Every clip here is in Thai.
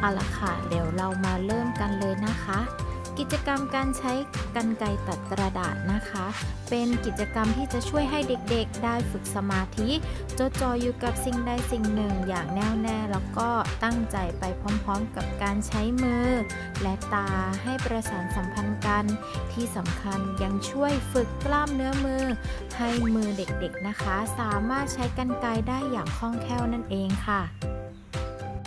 เอาละค่ะ เดี๋ยวเรามาเริ่มกันเลยนะคะ กิจกรรมการใช้กรรไกรตัดกระดาษนะคะ เป็นกิจกรรมที่จะช่วยให้เด็กๆ ได้ฝึกสมาธิจดจ่ออยู่กับสิ่งใดสิ่งหนึ่งอย่างแน่วแน่ แล้วก็ตั้งใจไปพร้อมๆ กับการใช้มือ และตาให้ประสานสัมพันธ์กัน ที่สำคัญยังช่วยฝึกกล้ามเนื้อมือ ให้มือเด็กๆนะคะ สามารถใช้กรรไกรได้อย่างคล่องแคล่วนั่นเองค่ะ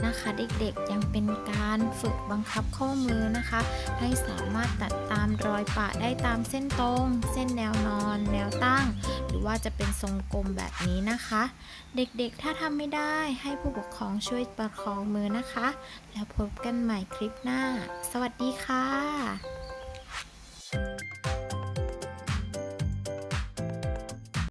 นะคะ เด็กๆยังเป็นการฝึกบังคับข้อมือนะคะ ให้สามารถตัดตามรอยปะได้ตามเส้นตรง เส้นแนวนอน แนวตั้ง หรือว่าจะเป็นทรงกลมแบบนี้นะคะ เด็กๆถ้าทำไม่ได้ให้ผู้ปกครองช่วยประคองมือนะคะ แล้วพบกันใหม่คลิปหน้า สวัสดีค่ะ